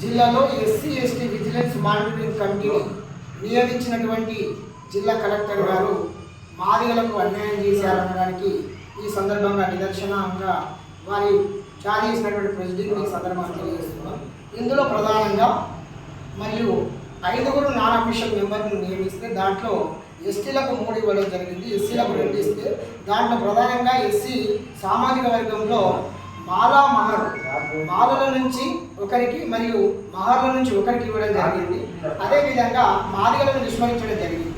జిల్లాలో SC ST vigilance monitoring కమిటీని నియమించినటువంటి జిల్లా కలెక్టర్ గారు మాదిగలకు అన్యాయం చేశారనడానికి ఈ సందర్భంగా నిదర్శనంగా వారి జారీ చేసినటువంటి ప్రెసిడెంట్ ఈ సందర్భంగా తెలియజేస్తున్నాం. ఇందులో ప్రధానంగా మరియు ఐదుగురు నాన్ అఫీషియల్ మెంబర్ను నియమిస్తే దాంట్లో ఎస్టీలకు మూడు ఇవ్వడం జరిగింది ఎస్సీలకు రెండు ఇస్తే దాంట్లో ప్రధానంగా ఎస్సీ సామాజిక వర్గంలో మాలా మహర్ మాలల నుంచి ఒకరికి మరియు మహర్ల నుంచి ఒకరికి ఇవ్వడం జరిగింది. అదేవిధంగా మాదిగలను విస్మరించడం జరిగింది.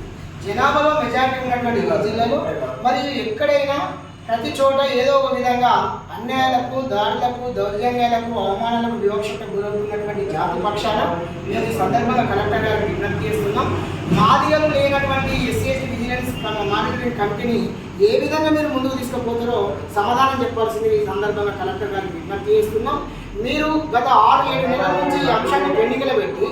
జనాభాలో మెజార్టీ ఉన్నటువంటి జిల్లాలో మరియు ఎక్కడైనా ప్రతి చోట ఏదో ఒక విధంగా అన్యాయాలకు దాడులకు దౌర్జన్యాలకు అవమానాలకు వివక్షకు గురవుతున్నటువంటి జాతి పక్షాన మేము ఈ సందర్భంగా కలెక్టర్ గారికి విజ్ఞప్తి చేస్తున్నాం. మాదిగలు లేనటువంటి ఎస్సీఎస్టీ విజిలెన్స్ మానిటరింగ్ కమిటీని ఏ విధంగా మీరు ముందుకు తీసుకుపోతారో సమాధానం చెప్పాల్సింది ఈ సందర్భంగా కలెక్టర్ గారికి విజ్ఞప్తి చేస్తున్నాం. మీరు గత ఆరు ఏడు నెలల నుంచి ఈ అంశాన్ని పెండింగ్లో పెట్టి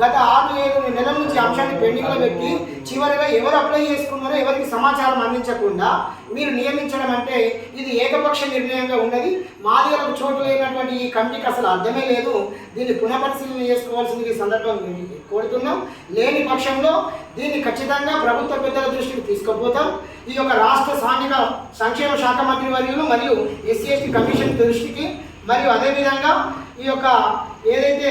గత ఆరు ఏడు నెలల నుంచి అంశాన్ని పెండింగ్లో పెట్టి చివరిగా ఎవరు అప్లై చేసుకున్నారో ఎవరికి సమాచారం అందించకుండా మీరు నియమించడం అంటే ఇది ఏకపక్ష నిర్ణయంగా ఉన్నది. మాదిగలకు చోటు లేనటువంటి ఈ కమిటీకి అసలు అర్థమే లేదు. దీన్ని పునఃపరిశీలన చేసుకోవాల్సింది ఈ సందర్భం కోరుతున్నాం. లేని పక్షంలో దీన్ని ఖచ్చితంగా ప్రభుత్వ పెద్దల దృష్టికి తీసుకుపోతాం. ఈ యొక్క రాష్ట్ర సాంఘిక సంక్షేమ శాఖ మంత్రి వర్యులు మరియు ఎస్సీ ఎస్టీ కమిషన్ దృష్టికి మరియు అదేవిధంగా ఈ యొక్క ఏదైతే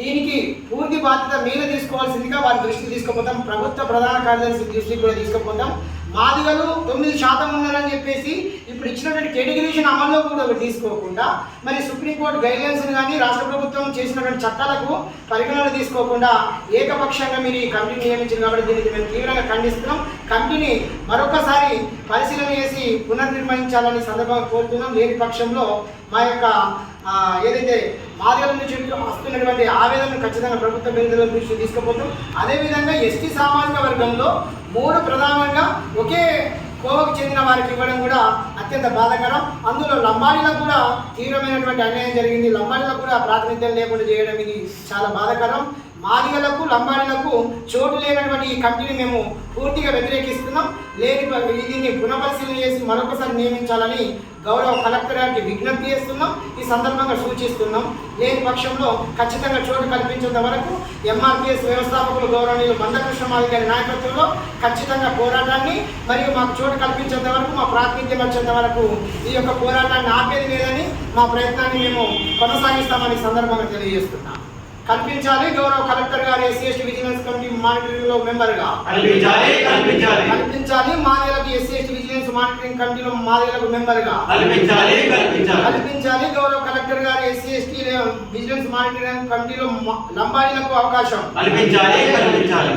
దీనికి పూర్తి బాధ్యత మీద తీసుకోవాల్సిందిగా వారి దృష్టికి తీసుకుపోతాం. ప్రభుత్వ ప్రధాన కార్యదర్శి దృష్టికి కూడా తీసుకుపోతాం. మాదిగలు తొమ్మిది శాతం ఉన్నారని చెప్పేసి ఇప్పుడు ఇచ్చినటువంటి కేటగిరీషన్ అమల్లో కూడా తీసుకోకుండా మరి సుప్రీంకోర్టు గైడ్లైన్స్ కానీ రాష్ట్ర ప్రభుత్వం చేసినటువంటి చట్టాలకు పరిగణన తీసుకోకుండా ఏకపక్షంగా మీరు ఈ కమిటీని నియమించింది కాబట్టి దీనికి మేము తీవ్రంగా ఖండిస్తున్నాం. కమిటీని మరొకసారి పరిశీలన చేసి పునర్నిర్మించాలని సందర్భంగా కోరుతున్నాం లేని పక్షంలో మా యొక్క ఏదైతే మాదిగల నుంచి వస్తున్నటువంటి ఆవేదనను ఖచ్చితంగా ప్రభుత్వ బిందుల దృష్టి తీసుకుపోతాం. అదేవిధంగా ఎస్టీ సామాజిక వర్గంలో మూడు ప్రధానంగా ఒకే కోవకు చెందిన వారికి ఇవ్వడం కూడా అత్యంత బాధాకరం. అందులో లంబాడీలకు కూడా తీవ్రమైనటువంటి అన్యాయం జరిగింది. లంబాడీలకు కూడా ప్రాతినిధ్యం లేకుండా చేయడం ఇది చాలా బాధాకరం. మాదిగలకు లంబాడీలకు చోటు లేనటువంటి ఈ కమిటీని మేము పూర్తిగా వ్యతిరేకిస్తున్నాం. లేని దీన్ని పునఃపరిశీలన చేసి మరొకసారి నియమించాలని గౌరవ కలెక్టర్ గారికి విజ్ఞప్తి చేస్తున్నాం. ఈ సందర్భంగా సూచిస్తున్నాం. లేని పక్షంలో ఖచ్చితంగా చోటు కల్పించేంత వరకు ఎంఆర్పిఎస్ వ్యవస్థాపకులు గౌరవనీయులు మందకృష్ణ మాది గారి నాయకత్వంలో ఖచ్చితంగా పోరాటాన్ని మరియు మాకు చోటు కల్పించేంత వరకు మా ప్రాతినిధ్యం వచ్చేంత వరకు ఈ యొక్క పోరాటాన్ని ఆపేది లేదని మా ప్రయత్నాన్ని మేము కొనసాగిస్తామని సందర్భంగా తెలియజేస్తున్నాం. కల్పించాలి. గౌరవ కలెక్టర్ గారు ఎస్సీ ఎస్టీ విజిలెన్స్ కమిటీ మానిటరింగ్లో మెంబర్గా కల్పించాలి కల్పించాలి. కల్పించాలి. మాదిగలకు ఎస్సీ ఎస్టీ విజిలెన్స్ మానిటరింగ్ కమిటీలో మాదిగలకు మెంబర్గా కల్పించాలి కల్పించాలి. కల్పించాలి. గౌరవ కలెక్టర్ గారు ఎస్సీ ఎస్టీ విజిలెన్స్ మానిటరింగ్ కమిటీలో లంబాడీలకు అవకాశం. కల్పించాలి కల్పించాలి.